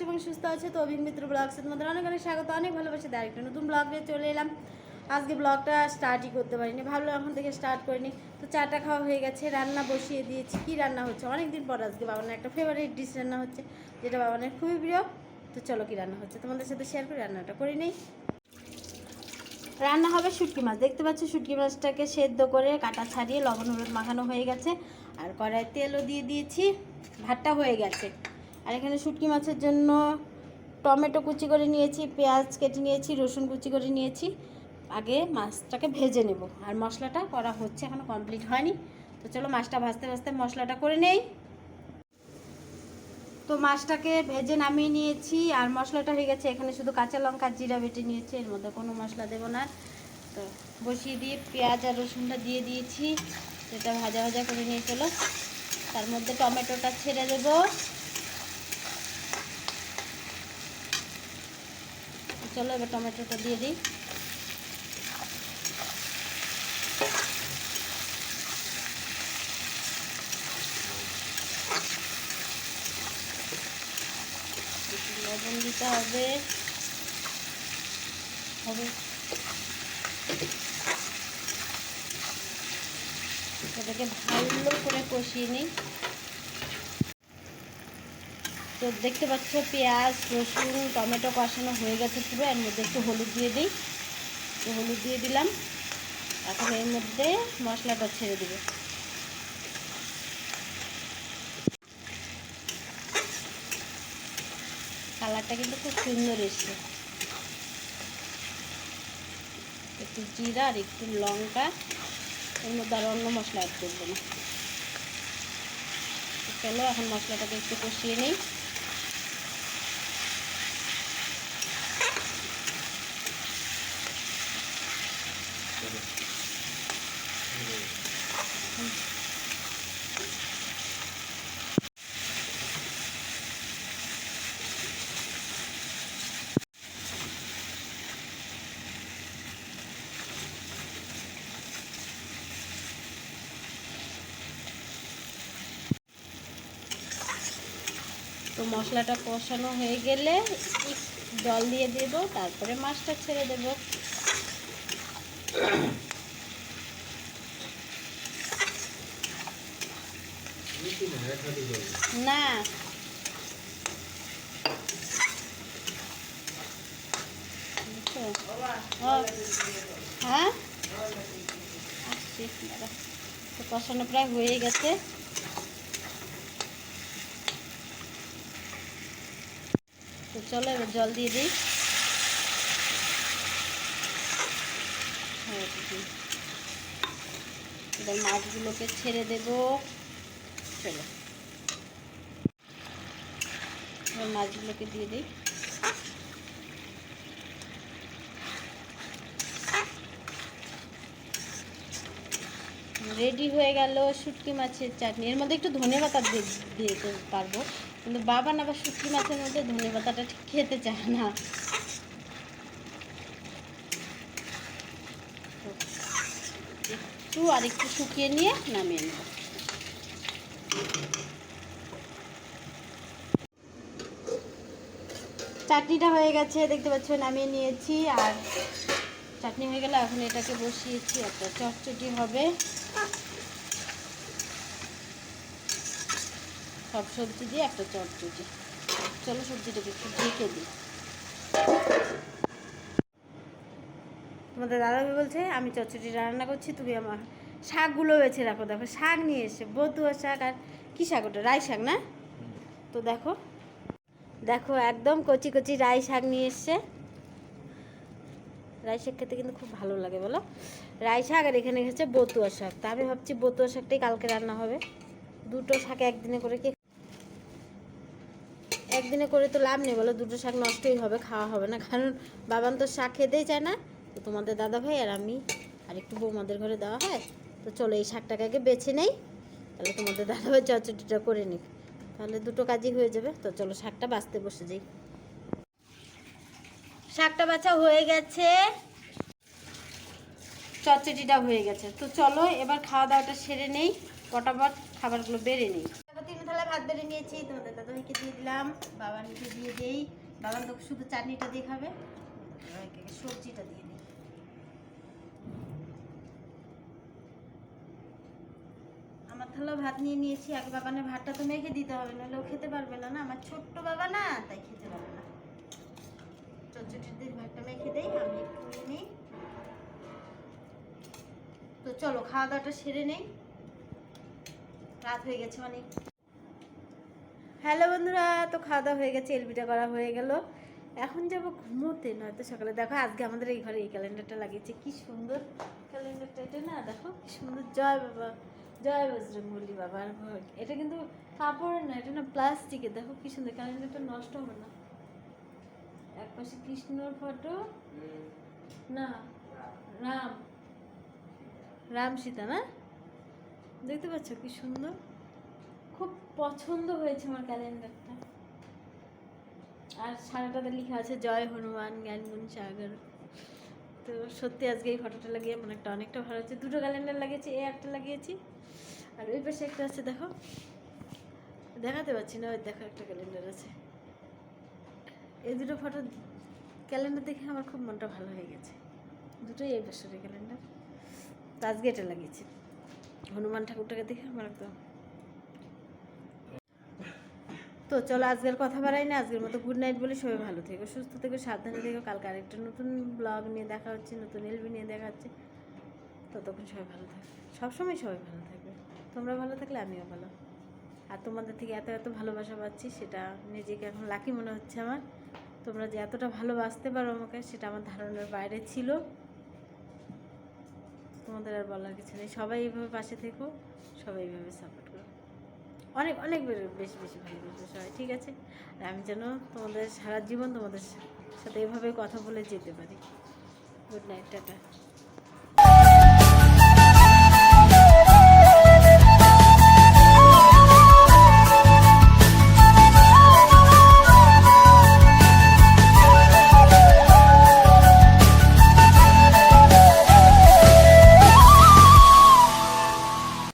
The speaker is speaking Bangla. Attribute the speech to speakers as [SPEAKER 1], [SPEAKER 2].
[SPEAKER 1] আছো এবং সুস্থ আছো। তো অভিক মিত্র ব্লগসে তোমাদের অনেক অনেক স্বাগত, অনেক ভালোবাসে দেয় একটা নতুন ব্লগ চলে এলাম। আজকে ব্লগটা স্টার্টই করতে পারিনি, ভাবলাম এখন থেকে স্টার্ট করিনি তো চাটা খাওয়া হয়ে গেছে, রান্না বসিয়ে দিয়েছি। কি রান্না হচ্ছে? অনেক দিন পর আজকে বাবানের একটা ফেভারিট ডিশ রান্না হচ্ছে, যেটা বাবানের খুবই প্রিয়। তো চলো কি রান্না হচ্ছে? তোমাদের সাথে শেয়ার করে রান্নাটা করে নেই। রান্না হবে শুটকি মাছ। দেখতে পাচ্ছ শুটকি মাছটাকে সেদ্ধ করে কাটা ছাড়িয়ে লবণ হলুদ মাখানো হয়ে গেছে। আর কড়াই তেলও দিয়ে দিয়েছি। ভাতটা হয়ে গেছে। আর এখানে শুটকি মাছের জন্য টমেটো কুচি করে নিয়েছি, পেঁয়াজ কেটে নিয়েছি, রসুন কুচি করে নিয়েছি। আগে মাছটাকে ভেজে নেব। আর মশলাটা করা হচ্ছে এখনও কমপ্লিট হয়নি। তো চলো মাছটা ভাজতে ভাজতে মশলাটা করে নেই। তো মাছটাকে ভেজে নামিয়ে নিয়েছি আর মশলাটা হয়ে গেছে। এখানে শুধু কাঁচা লঙ্কা জিরা বেটে নিয়েছি, এর মধ্যে কোনো মশলা দেবো না। তো বসিয়ে দিয়ে পেঁয়াজ আর রসুনটা দিয়ে দিয়েছি। সেটা ভাজা ভাজা করে নিয়ে চলো। তার মধ্যে টমেটোটা ছেড়ে দেব। চলো এবার টমেটোটা দিয়ে দিই। লবণ দিতে হবে। হবে। এটাকে ভালো করে কষিয়ে নিই। তো দেখতে পাচ্ছ, পেঁয়াজ, রসুন, টমেটো কষানো হয়ে গেছে পুরো। এর মধ্যে একটু হলুদ দিয়ে দিই। একটু হলুদ দিয়ে দিলাম। এখন এর মধ্যে মশলাটা ছেড়ে দেবো। কালারটা কিন্তু খুব সুন্দর এসছে। একটু জিরা আর একটু লঙ্কা। এর মধ্যে আর অন্য মশলা অ্যাড করব না। তো চলো, এখন মশলাটাকে একটু কষিয়ে নিই। মশলাটা কষানো হয়ে গেলে জল দিয়ে দেবো, তারপরে মাছটা ছেড়ে দেবো। না। হ্যাঁ? কষানো প্রায় হয়ে গেছে। চলো এবার জল দিয়ে দিই। হ্যাঁ। এবার মাছগুলোকে ছেড়ে দেব। চলো। এবার মাছগুলোকে দিয়ে দিই। রেডি হয়ে গেল শুটকি মাছের চাটনি। এর মধ্যে একটু ধনে পাতা দিয়ে দিতে পারব। কিন্তু বাবা না আবার শুটকি মাছের মধ্যে ধনে পাতাটা ঠিক খেতে চায় না। একটু আর একটু শুকিয়ে নিয়ে নামিয়ে নেব। চাটনিটা হয়ে গেছে, দেখতে পাচ্ছ, নামিয়ে নিয়েছি। আর চাটনি হয়ে গেলে এখন এটাকে বসিয়েছি, একটা চটচটি হবে। সব সবজি দিয়ে একটা চটচটি। চলো সবজিটাকে একটু ঢেকে দিই। তোমাদের দাদাভাই বলছে, আমি চটচটি রান্না করছি, তুমি আমার শাকগুলো বেছে রাখো। দেখো, শাক নিয়ে এসে বতুয়া শাক আর কী শাক ওটা? রাই শাক না? তো দেখো দেখো, একদম কচি কচি রাই শাক নিয়ে এসছে। রাই শাক খেতে কিন্তু খুব ভালো লাগে, বলো। রাই শাক আর এখানে হচ্ছে বতুয়া শাক। তা আমি ভাবছি বতুয়া শাকটাই কালকে রান্না হবে। দুটো শাক একদিনে করে কি একদিনে করে তো লাভ নেই, বলো দুটো শাক নষ্টই হবে, খাওয়া হবে না। কারণ বাবান তো শাক খেতেই চায় না, তো তোমাদের দাদা ভাই আর আমি আর একটু বৌমাদের ঘরে দেওয়া হয়, তো চলো এই শাকটাকে আগে বেছে নেই, তাহলে তোমাদের দাদা ভাই চচটিটা করে নিক। তাহলে দুটো কাজই হয়ে যাবে, তো চলো শাকটা বাঁচতে বসে যাই। শাকটা বাছা হয়ে গেছে। চচ্চড়িটা হয়ে গেছে। তো চলো এবার খাওয়া দাওয়াটা সেরে নেই, পটাপট খাবারগুলো বেড়ে নিই। ভাত বেড়ে নিয়েছি, তোমাদের দাদাভাইকে দিয়ে দিলাম বাবা নিচে দিয়ে দেই। বাবা তো শুধু চাটনিটা দিয়ে খাবে সবজিটা দিয়ে দিই। আমার থালা ভাত নিয়ে নিয়েছি আগে বাবানের ভাতটা তো মেখে দিতে হবে, নাহলে ও খেতে পারবে না না? আমার ছোট্ট বাবা না, তাই খেতে পারবে না। চচ্চটির দিয়ে ভাতটা মেখে দেই, আমি একটু নিয়ে নিই। তো চলো, খাওয়া দাওয়াটা সেরে নেই। রাত হয়ে গেছে অনেক। হ্যালো বন্ধুরা, তো খাওয়া দাওয়া হয়ে গেছে, এলবিটা করা হয়ে গেল। এখন যাব ঘুমোতে, নয়তো সকালে। দেখো, আজকে আমাদের এই ঘরে এই ক্যালেন্ডারটা লাগিয়েছে। কি সুন্দর ক্যালেন্ডারটা, এটা না, দেখো, কি সুন্দর। জয় বাবা, জয় বজরঙ্গলি বাবার ভোগ। এটা কিন্তু কাপড়ের না, এটা না প্লাস্টিকের দেখো, কি সুন্দর, ক্যালেন্ডারটা নষ্ট হবে না। এক পাশে কৃষ্ণর ফটো না, রাম। রাম সীতা, না? দেখতে পাচ্ছ কি সুন্দর? পছন্দ হয়েছে আমার ক্যালেন্ডারটা। আর সারাটাতে লেখা আছে, জয় হনুমান জ্ঞানগুণ সাগর। তো সত্যি আজকে এই ফটোটা লাগিয়ে মনে একটা অনেকটা ভালো হচ্ছে দুটো ক্যালেন্ডার লাগিয়েছি, এই একটা লাগিয়েছি। আর ওই পাশে একটা আছে, দেখো। দেখাতে পাচ্ছি না, ওই দেখো একটা ক্যালেন্ডার আছে। এই দুটো ফটো ক্যালেন্ডার দেখে আমার খুব মনটা ভালো হয়ে গেছে। দুটোই এই বছরের ক্যালেন্ডার। তো আজকে এটা লাগিয়েছি। হনুমান ঠাকুরটাকে দেখে আমার একদম তো চলো আজকের কথা বাড়াই না, আজকের মতো গুড নাইট বলে সবাই ভালো থেকো, সুস্থ থেকো, সাবধানে থেকো। কালকে আরেকটা নতুন ব্লগ নিয়ে দেখা হচ্ছে, নতুন এলবি নিয়ে দেখা হচ্ছে। ততক্ষণ সবাই ভালো থাকবে সবসময় সবাই ভালো থাকবে। তোমরা ভালো থাকলে আমিও ভালো। আর তোমাদের থেকে এত এত ভালোবাসা পাচ্ছি, সেটা নিজেকে এখন লাকি মনে হচ্ছে আমার। তোমরা যে এতটা ভালোবাসতে পারো আমাকে, সেটা আমার ধারণার বাইরে ছিল। তোমাদের আর বলার কিছু নেই। সবাই এইভাবে পাশে থেকো, সবাই এইভাবে সাপোর্ট অনেক অনেক বেশি বেশি ভালো বলতে সবাই, ঠিক আছে? আর আমি যেন তোমাদের সারা জীবন তোমাদের সাথে এভাবে কথা বলে যেতে পারি। Good night tata.